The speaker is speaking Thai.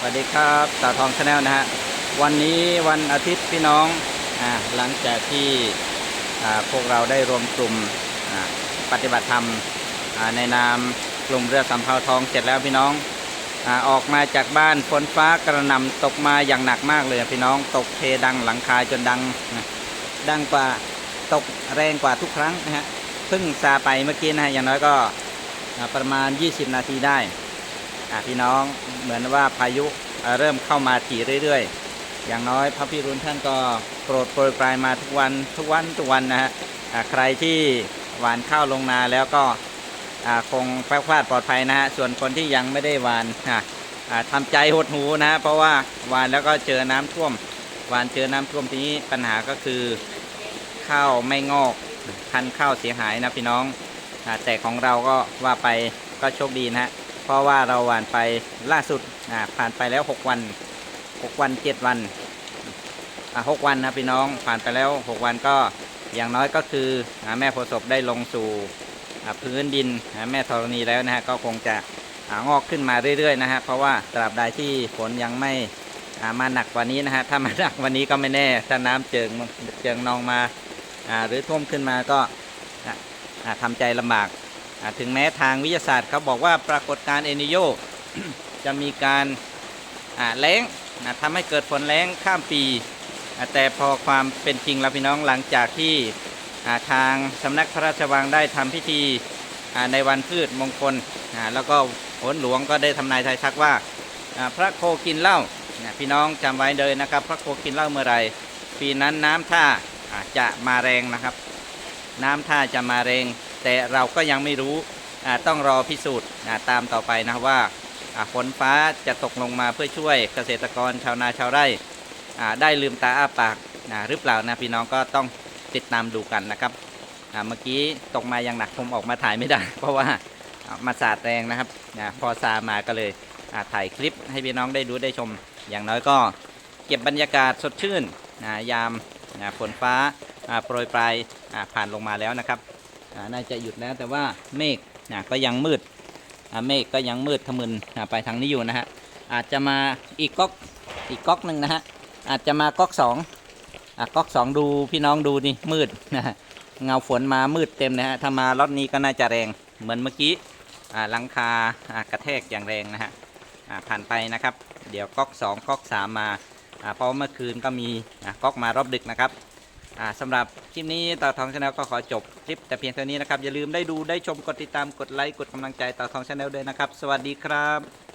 สวัสดีครับตาทองชาแนลนะฮะวันนี้วันอาทิตย์พี่น้องอ่าหลังจากที่อ่าพวกเราได้รวมกลุ่มอ่าปฏิบัติธรรมอ่าในนามกลุ่มเรือสำเภาทองเสร็จแล้วพี่น้องอาออกมาจากบ้านฝนฟ้ากระหน่ำตกมาอย่างหนักมากเลยพี่น้องตกเทดังหลังคาจนดังดังกว่าตกแรงกว่าทุกครั้งนะฮะเพิ่งซาไปเมื่อกี้นะฮะอย่างน้อยก็ประมาณ 20 นาทีได้ พี่น้องเหมือนว่าพายุเริ่มเข้ามาถี่เรื่อยๆ อย่างน้อยพระพิรุณท่านก็โปรดโปรยปลายมาทุกวันทุกวันทุกวันนะฮะใครที่หวานข้าวลงนาแล้วก็คงแคล้วคลาดปลอดภัยนะฮะส่วนคนที่ยังไม่ได้หวานอะอะทำใจหดหูนะเพราะว่าหวานแล้วก็เจอน้ำท่วมหวานเจอน้ำท่วมทีนี้ปัญหาก็คือข้าวไม่งอกพันข้าวเสียหายนะพี่น้องแต่ของเราก็ว่าไปก็โชคดีนะฮะ เพราะว่าเราหวานไปล่าสุดอ่าผ่านไปแล้ว 6 วัน 6 วัน 7 วันอ่าหกวันนะพี่น้องผ่านไปแล้ว 6 วันก็อย่างน้อยก็คืออาแม่โพศพได้ลงสู่อ่าพื้นดินอ่าแม่ธรณีแล้วนะฮะก็คงจะอ่างอกขึ้นมาเรื่อยๆนะฮะเพราะว่าตราบใดที่ฝนยังไม่อ่ามาหนักกว่านี้นะฮะถ้ามาหนักวันนี้ก็ไม่แน่ถ้าน้ำเจิงเจิงนองมาอ่าหรือท่วมขึ้นมาก็อ่าทำใจลำบาก ถึงแม้ทางวิทยาศาสตร์เขาบอกว่าปรากฏการณ์เอนิโยจะมีการแล้งทำให้เกิดฝนแล้งข้ามปี แต่พอความเป็นจริงแล้วพี่น้องหลังจากที่ทางสำนักพระราชวังได้ทำพิธีในวันพืชมงคล แล้วก็โหนหลวงก็ได้ทำนายทายทักว่าพระโคกินเหล้าพี่น้องจำไว้เลยนะครับ พระโคกินเหล้าเมื่อไรปีนั้นน้ำท่าจะมาแรงนะครับ น้ำท่าจะมาแรง แต่เราก็ยังไม่รู้ต้องรอพิสูจน์ตามต่อไปนะว่าอ่าฝนฟ้าจะตกลงมาเพื่อช่วยเกษตรกรชาวนาชาวไร่ได้ลืมตาอ้าปากหรือเปล่านะพี่น้องก็ต้องติดตามดูกันนะครับเมื่อกี้ตกมาอย่างหนักผมออกมาถ่ายไม่ได้ เพราะว่ามาสาดแรงนะครับพอซามาก็เลยถ่ายคลิปให้พี่น้องได้ดูได้ชม อย่างน้อยก็เก็บบรรยากาศสดชื่นยามฝนฟ้าโปรยปลายผ่านลงมาแล้วนะครับ น่าจะหยุดแล้วแต่ว่าเมฆนะก็ยังมืดเมฆก็ยังมืดทะมึนไปทางนี้อยู่นะฮะอาจจะมาอีกก๊อกอีกก๊อกหนึ่งนะฮะอาจจะมาก๊อกสองอก๊อกสองดูพี่น้องดูนี่มืดนะฮะเงาฝนมามืดเต็มนะฮะถ้ามาล็อตนี้ก็น่าจะแรงเหมือนเมื่อกี้หลังคากระแทกอย่างแรงนะฮะผ่านไปนะครับ เดี๋ยวก๊อกสองก๊อกสามมาเพราะเมื่อคืนก็มีก๊อกมารอบดึกนะครับ อ่าสำหรับคลิปนี้ต่อทองชาแนลก็ขอจบคลิปแต่เพียงเท่านี้นะครับ อย่าลืมได้ดูได้ชมกดติดตามกดไลค์กดกำลังใจต่อทองชาแนลด้วยนะครับ สวัสดีครับ